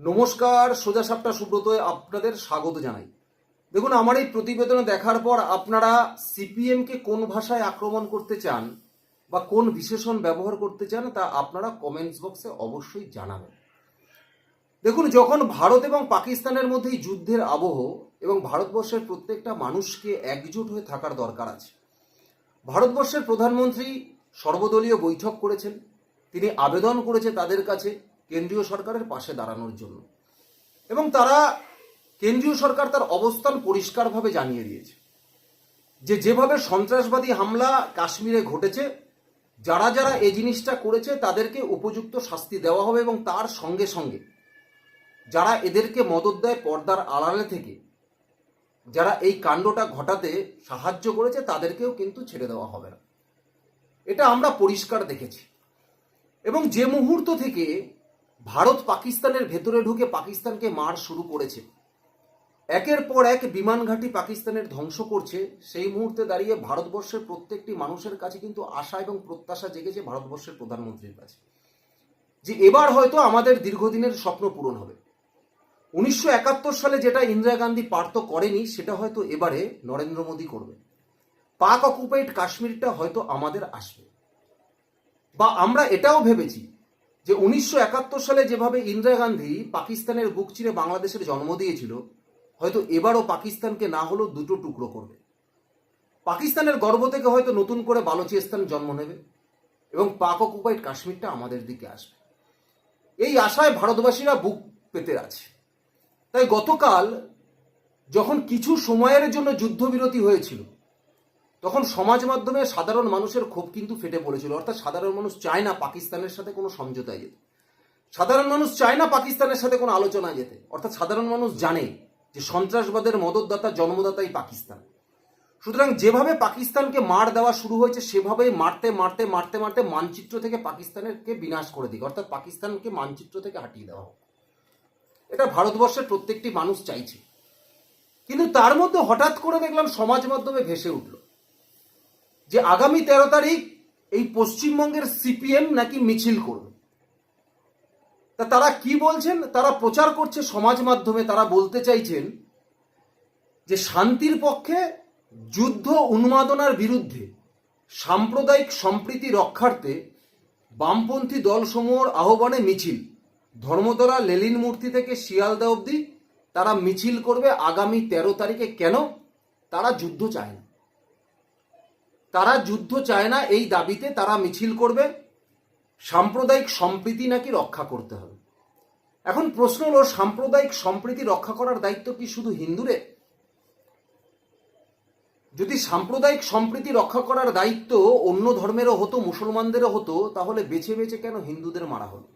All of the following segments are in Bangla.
নমস্কার, সোজা সাপটা সুব্রতয় আপনাদের স্বাগত জানাই। দেখুন, আমার এই প্রতিবেদন দেখার পর আপনারা সিপিএমকে কোন ভাষায় আক্রমণ করতে চান বা কোন বিশেষণ ব্যবহার করতে চান, তা আপনারা কমেন্টস বক্সে অবশ্যই জানাবেন। দেখুন, যখন ভারত এবং পাকিস্তানের মধ্যে যুদ্ধের আবহ এবং ভারতবর্ষের প্রত্যেকটা মানুষকে একজোট হয়ে থাকার দরকার আছে, ভারতবর্ষের প্রধানমন্ত্রী সর্বদলীয় বৈঠক করেছেন, তিনি আবেদন করেছে তাদের কাছে কেন্দ্রীয় সরকারের পাশে দাঁড়ানোর জন্য। এবং তারা কেন্দ্রীয় সরকার তার অবস্থান পরিষ্কারভাবে জানিয়ে দিয়েছে। যে যেভাবে সন্ত্রাসবাদী হামলা কাশ্মীরে ঘটেছে, যারা যারা এই জিনিসটা করেছে, তাদেরকে উপযুক্ত শাস্তি দেওয়া হবে এবং তার সঙ্গে সঙ্গে যারা এদেরকে মদত দেয় পর্দার আড়ালে থেকে, যারা এই কাণ্ডটা ঘটাতে সাহায্য করেছে, তাদেরকেও কিন্তু ছেড়ে দেওয়া হবে না। এটা আমরা পরিষ্কার দেখেছি। এবং যে মুহূর্ত থেকে ভারত পাকিস্তানের ভেতরে ঢুকে পাকিস্তানকে মার শুরু করেছে। একের পর এক বিমান ঘাঁটি পাকিস্তানের ধ্বংস করছে। সেই মুহূর্তে দাঁড়িয়ে ভারতবর্ষের প্রত্যেকটি মানুষের কাছে কিন্তু আশা এবং প্রত্যাশা জেগেছে ভারতবর্ষের প্রধানমন্ত্রীর কাছে। যে এবার হয়তো আমাদের দীর্ঘদিনের স্বপ্ন পূরণ হবে। উনিশশো একাত্তর সালে যেটা ইন্দিরা গান্ধী পার্ত করেনি, সেটা হয়তো এবারে নরেন্দ্র মোদী করবে। পাক অকুপাইড কাশ্মীরটা হয়তো আমাদের আসবে। বা আমরা এটাও ভেবেছি যে উনিশশো একাত্তর সালে যেভাবে ইন্দিরা গান্ধী পাকিস্তানের বুক চিরে বাংলাদেশের জন্ম দিয়েছিল, হয়তো এবারও পাকিস্তানকে না হলেও দুটো টুকরো করবে। পাকিস্তানের গর্ভ থেকে হয়তো নতুন করে বালুচিস্তান জন্ম নেবে এবং পাক অকুপাইড কাশ্মীরটা আমাদের দিকে আসবে। এই আশায় ভারতবাসীরা বুক পেতে আছে তাই গতকাল যখন কিছু সময়ের জন্য যুদ্ধবিরতি হয়েছিল তখন সমাজ মাধ্যমে সাধারণ মানুষের ক্ষোভ কিন্তু ফেটে পড়েছিল। অর্থাৎ সাধারণ মানুষ চায় না পাকিস্তানের সাথে কোনো সমঝোতায় যেতে। সাধারণ মানুষ চায় না পাকিস্তানের সাথে কোনো আলোচনায় যেতে। অর্থাৎ সাধারণ মানুষ জানে যে সন্ত্রাসবাদের মদতদাতা জন্মদাতাই পাকিস্তান। সুতরাং যেভাবে পাকিস্তানকে মার দেওয়া শুরু হয়েছে সেভাবেই মারতে মারতে মারতে মারতে মানচিত্র থেকে পাকিস্তানেরকে বিনাশ করে দিক। অর্থাৎ পাকিস্তানকে মানচিত্র থেকে হাঁটিয়ে দেওয়া হোক। এটা ভারতবর্ষের প্রত্যেকটি মানুষ চাইছে। কিন্তু তার মধ্যে হঠাৎ করে দেখলাম সমাজ মাধ্যমে ভেসে উঠল। যে আগামী তেরো তারিখ এই পশ্চিমবঙ্গের সিপিএম নাকি মিছিল করবে। তা তারা কি বলছেন? তারা প্রচার করছে সমাজ মাধ্যমে, তারা বলতে চাইছেন যে শান্তির পক্ষে যুদ্ধ উন্মাদনার বিরুদ্ধে সাম্প্রদায়িক সম্প্রীতি রক্ষার্থে বামপন্থী দলসমূহর আহ্বানে মিছিল। ধর্মতলা লেলিন মূর্তি থেকে শিয়ালদা অবধি তারা মিছিল করবে আগামী তেরো তারিখে। কেন? তারা যুদ্ধ চায় না। তারা যুদ্ধ চায় না, এই দাবিতে তারা মিছিল করবে। সাম্প্রদায়িক সম্প্রীতি নাকি রক্ষা করতে হবে। এখন প্রশ্ন হলো, সাম্প্রদায়িক সম্প্রীতি রক্ষা করার দায়িত্ব কি শুধু হিন্দুরে যদি সাম্প্রদায়িক সম্প্রীতি রক্ষা করার দায়িত্ব অন্য ধর্মেরও হতো, মুসলমানদেরও হতো, তাহলে বেছে বেছে কেন হিন্দুদের মারা হলো?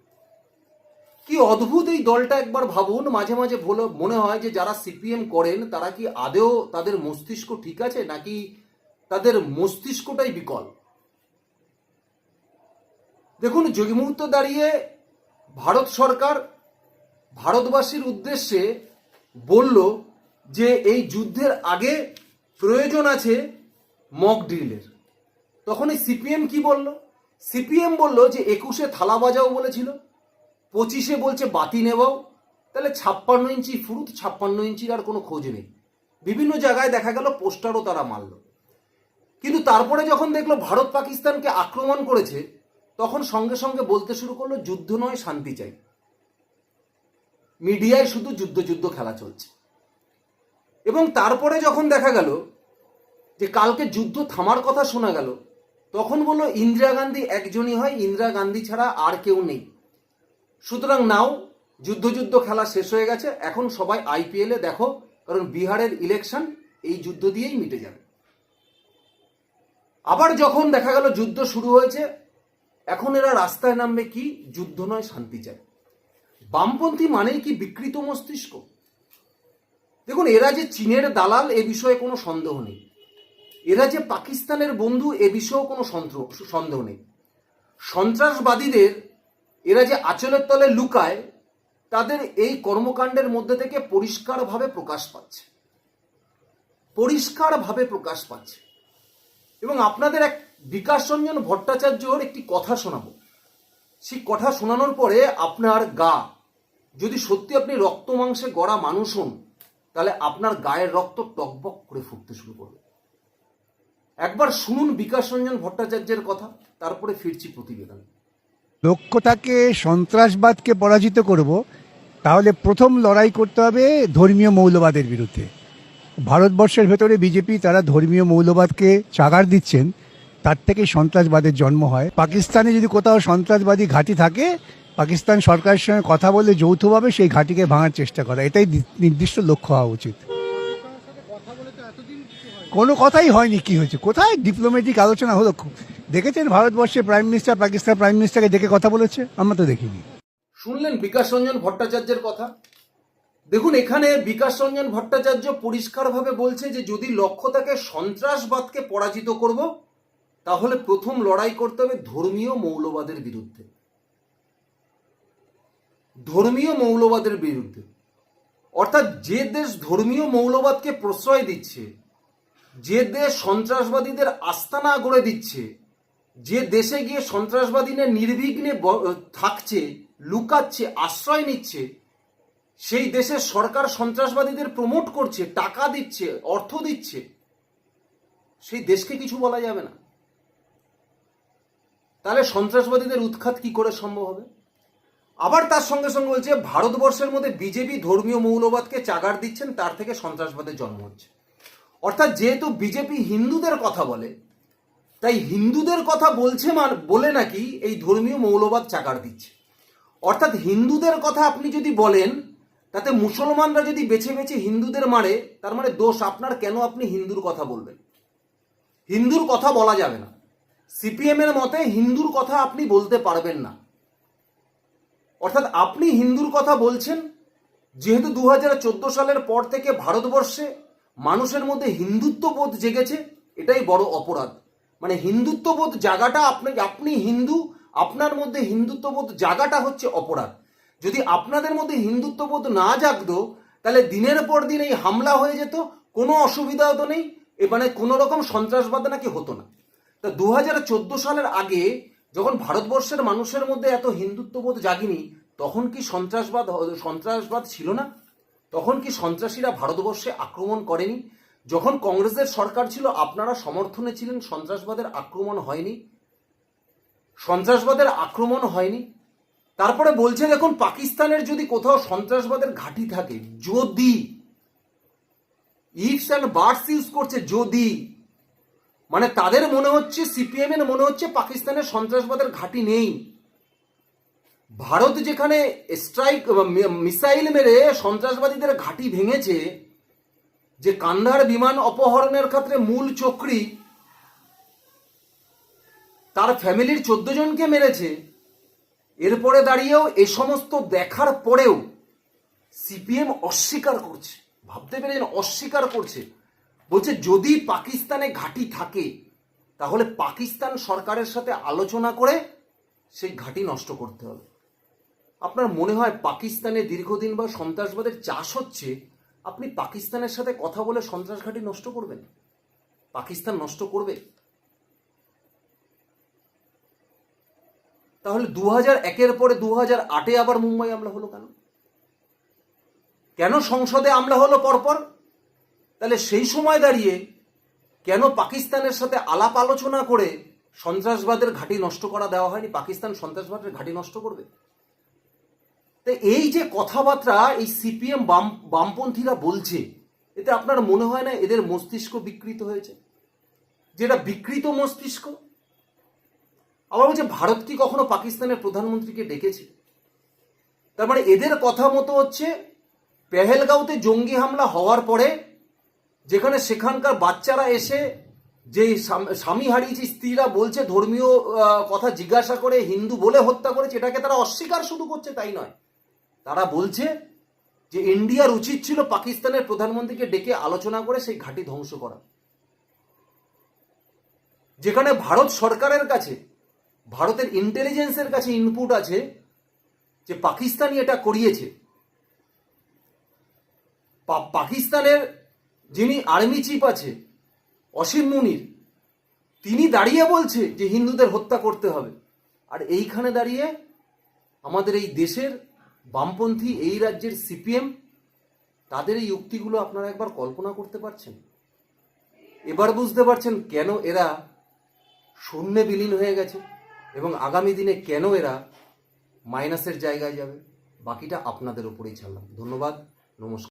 কি অদ্ভুত এই দলটা একবার ভাবুন। মাঝে মাঝে মনে হয় যে যারা সিপিএম করেন, তারা কি আদেও তাদের মস্তিষ্ক ঠিক আছে? নাকি তাদের মস্তিষ্কটাই বিকল। দেখুন যে মুহূর্ত দাঁড়িয়ে ভারত সরকার ভারতবাসীর উদ্দেশ্যে বলল যে, এই যুদ্ধের আগে প্রয়োজন আছে মক ড্রিলের তখন এই সিপিএম কি বলল? সিপিএম বলল যে, একুশে থালা বাজাও বলেছিল, পঁচিশে বলছে বাতি নেবাও তাহলে ছাপ্পান্ন ইঞ্চি ফুরুত, ছাপ্পান্ন ইঞ্চির আর কোনো খোঁজ নেই। বিভিন্ন জায়গায় দেখা গেল, পোস্টারও তারা মারল। কিন্তু তারপরে যখন দেখল ভারত পাকিস্তানকে আক্রমণ করেছে, তখন সঙ্গে সঙ্গে বলতে শুরু করল, যুদ্ধ নয়, শান্তি চাই। মিডিয়ায় শুধু যুদ্ধ যুদ্ধ খেলা চলছে। এবং তারপরে যখন দেখা গেল যে কালকে যুদ্ধ থামার কথা শোনা গেল, তখন বলল, ইন্দিরা গান্ধী একজনই হয়, ইন্দিরা গান্ধী ছাড়া আর কেউ নেই। সুতরাং নাও, যুদ্ধ যুদ্ধ খেলা শেষ হয়ে গেছে। এখন সবাই আইপিএলে দেখো, কারণ বিহারের ইলেকশন এই যুদ্ধ দিয়েই মিটে যাবে। আবার যখন দেখা গেল যুদ্ধ শুরু হয়েছে, এখন এরা রাস্তায় নামবে কি? যুদ্ধ নয়, শান্তি চায় বামপন্থী মানেই কি বিকৃত মস্তিষ্ক? দেখুন, এরা যে চীনের দালাল, এ বিষয়ে কোনো সন্দেহ নেই। এরা যে পাকিস্তানের বন্ধু, এ বিষয়েও কোনো সন্দেহ নেই। সন্ত্রাসবাদীদের এরা যে আচলের তলে লুকায়, তাদের এই কর্মকাণ্ডের মধ্যে থেকে পরিষ্কারভাবে প্রকাশ পাচ্ছে। পরিষ্কারভাবে প্রকাশ পাচ্ছে। এবং আপনাদের এক বিকাশ রঞ্জন ভট্টাচার্যর একটি কথা শোনাবো। সেই কথা শোনানোর পরে আপনার গা, যদি সত্যি আপনি রক্ত মাংসে গড়া মানুষ হন, তাহলে আপনার গায়ের রক্ত টকবক করে ফুটতে শুরু করবে। একবার শুনুন বিকাশ রঞ্জন ভট্টাচার্যের কথা, তারপরে ফিরছি প্রতিবেদন। লক্ষ্যটাকে সন্ত্রাসবাদকে পরাজিত করব, তাহলে প্রথম লড়াই করতে হবে ধর্মীয় মৌলবাদের বিরুদ্ধে। ভারতবর্ষের ভেতরে বিজেপি তারা ধর্মীয় মৌলবাদকে চাগার দিচ্ছেন, তার থেকে সন্ত্রাসবাদের জন্ম হয়। পাকিস্তানে যদি কোথাও সন্ত্রাসবাদী ঘাঁটি থাকে, পাকিস্তান সরকারের সঙ্গে কথা বলে যৌথভাবে সেই ঘাঁটিকে ভাঙার চেষ্টা করা। এটাই নির্দিষ্ট লক্ষ্য হওয়া উচিত। কোনো কথাই হয়নি কি হয়েছে? কোথায় ডিপ্লোম্যাটিক আলোচনা হলো? দেখেছেন ভারতবর্ষে প্রাইম মিনিস্টার পাকিস্তান প্রাইম মিনিস্টারকে ডেকে কথা বলেছে? আমরা তো দেখিনি। শুনলেন বিকাশ রঞ্জন ভট্টাচার্যের কথা? দেখুন, এখানে বিকাশ রঞ্জন ভট্টাচার্য পরিষ্কারভাবে বলছে যে, যদি লক্ষ্য থাকে সন্ত্রাসবাদকে পরাজিত করব, তাহলে প্রথম লড়াই করতে হবে ধর্মীয় মৌলবাদের বিরুদ্ধে। ধর্মীয় মৌলবাদের বিরুদ্ধে। অর্থাৎ যে দেশ ধর্মীয় মৌলবাদকে প্রশ্রয় দিচ্ছে, যে দেশ সন্ত্রাসবাদীদের আস্তানা গড়ে দিচ্ছে, যে দেশে গিয়ে সন্ত্রাসবাদীরা নির্বিঘ্নে থাকছে, লুকাচ্ছে, আশ্রয় নিচ্ছে সেই দেশের সরকার সন্ত্রাসবাদীদের প্রমোট করছে, টাকা দিচ্ছে, অর্থ দিচ্ছে। সেই দেশকে কিছু বলা যাবে না। তাহলে সন্ত্রাসবাদীদের উৎখাত কি করে সম্ভব হবে? আবার তার সঙ্গে সঙ্গে বলছে, ভারতবর্ষের মধ্যে বিজেপি ধর্মীয় মৌলবাদকে চাগার দিচ্ছেন, তার থেকে সন্ত্রাসবাদের জন্ম হচ্ছে। অর্থাৎ যেহেতু বিজেপি হিন্দুদের কথা বলে, তাই হিন্দুদের কথা বলছে মান, বলে নাকি এই ধর্মীয় মৌলবাদ চাকার দিচ্ছে। অর্থাৎ হিন্দুদের কথা আপনি যদি বলেন তাতে মুসলমানরা যদি বেছে বেছে হিন্দুদের মারে, তার মানে দোষ আপনার কেন আপনি হিন্দুর কথা বলবেন? হিন্দুর কথা বলা যাবে না। সিপিএম এর মতে হিন্দুর কথা আপনি বলতে পারবেন না। অর্থাৎ আপনি হিন্দুর কথা বলছেন, যেহেতু দু হাজার চোদ্দ সালের পর থেকে ভারতবর্ষে মানুষের মধ্যে হিন্দুত্ববোধ জেগেছে, এটাই বড় অপরাধ। মানে হিন্দুত্ববোধ জায়গাটা আপনি আপনি হিন্দু, আপনার মধ্যে হিন্দুত্ববোধ জায়গাটা হচ্ছে অপরাধ। যদি আপনাদের মধ্যে হিন্দুত্ববোধ না জাগতো, তাহলে দিনের পর দিন এই হামলা হয়ে যেত, কোনো অসুবিধা হতো নেই, এ মানে কোনো রকম সন্ত্রাসবাদ নাকি হতো না। তা দু হাজার চোদ্দ সালের আগে যখন ভারতবর্ষের মানুষের মধ্যে এত হিন্দুত্ববোধ জাগিনি, তখন কি সন্ত্রাসবাদ সন্ত্রাসবাদ ছিল না? তখন কি সন্ত্রাসীরা ভারতবর্ষে আক্রমণ করেনি? যখন কংগ্রেসের সরকার ছিল, আপনারা সমর্থনে ছিলেন সন্ত্রাসবাদের আক্রমণ হয়নি? সন্ত্রাসবাদের আক্রমণ হয়নি? তারপরে বলছে, দেখুন, পাকিস্তানের যদি কোথাও সন্ত্রাসবাদের ঘাঁটি থাকে, যদি ইফস অ্যান্ড বার্ডস ইউজ করছে, যদি মানে তাদের মনে হচ্ছে, সিপিএম এর মনে হচ্ছে পাকিস্তানের সন্ত্রাসবাদের ঘাঁটি নেই। ভারত যেখানে স্ট্রাইক মিসাইল মেরে সন্ত্রাসবাদীদের ঘাঁটি ভেঙেছে, যে কান্ধার বিমান অপহরণের ক্ষেত্রে মূল চক্রী, তার ফ্যামিলির চোদ্দ জনকে মেরেছে এরপরে দাঁড়িয়েও এ সমস্ত দেখার পরেও সিপিএম অস্বীকার করছে। ভাবতে পেরেছেন অস্বীকার করছে। বলছে, যদি পাকিস্তানে ঘাঁটি থাকে, তাহলে পাকিস্তান সরকারের সাথে আলোচনা করে সেই ঘাঁটি নষ্ট করতে হবে। আপনার মনে হয় পাকিস্তানে দীর্ঘদিন বা সন্ত্রাসবাদের চাষ হচ্ছে, আপনি পাকিস্তানের সাথে কথা বলে সন্ত্রাস ঘাঁটি নষ্ট করবেন? পাকিস্তান নষ্ট করবে? তাহলে দু হাজার একের পরে দু হাজার আটে আবার মুম্বাই হামলা হলো কেন? কেন সংসদে হামলা হলো পরপর? তাহলে সেই সময় দাঁড়িয়ে কেন পাকিস্তানের সাথে আলাপ আলোচনা করে সন্ত্রাসবাদের ঘাঁটি নষ্ট করা দেওয়া হয়নি? পাকিস্তান সন্ত্রাসবাদের ঘাঁটি নষ্ট করবে? তো এই যে কথাবার্তা এই সিপিএম বাম, বামপন্থীরা বলছে, এতে আপনার মনে হয় না এদের মস্তিষ্ক বিকৃত হয়েছে? যেটা বিকৃত মস্তিষ্ক আবার বলছে ভারত কি কখনো পাকিস্তানের প্রধানমন্ত্রীকে ডেকেছে? তার মানে এদের কথা মতো হচ্ছে পেহেলগাঁওতে জঙ্গি হামলা হওয়ার পরে যেখানে সেখানকার বাচ্চারা এসে যে স্বামী হারিয়েছে, স্ত্রীরা বলছে, ধর্মীয় কথা জিজ্ঞাসা করে, হিন্দু বলে হত্যা করেছে, এটাকে তারা অস্বীকার শুধু করছে তাই নয়। তারা বলছে যে ইন্ডিয়ার উচিত ছিল পাকিস্তানের প্রধানমন্ত্রীকে ডেকে আলোচনা করে সেই ঘাঁটি ধ্বংস করা। যেখানে ভারত সরকারের কাছে ভারতের ইন্টেলিজেন্সের কাছে ইনপুট আছে যে পাকিস্তানি এটা করিয়েছে। পাকিস্তানের যিনি আর্মি চিফ আছে, অসীম মুনির, তিনি দাঁড়িয়ে বলছে যে হিন্দুদের হত্যা করতে হবে। আর এইখানে দাঁড়িয়ে আমাদের এই দেশের বামপন্থী, এই রাজ্যের সিপিএম তাদের এই উক্তিগুলো আপনারা একবার কল্পনা করতে পারছেন? এবার বুঝতে পারছেন কেন এরা শূন্যে বিলীন হয়ে গেছে? এবং আগামী দিনে কেন এরা মাইনাসের জায়গায় যাবে? বাকিটা আপনাদের উপরেই ছাড়লাম। ধন্যবাদ। নমস্কার।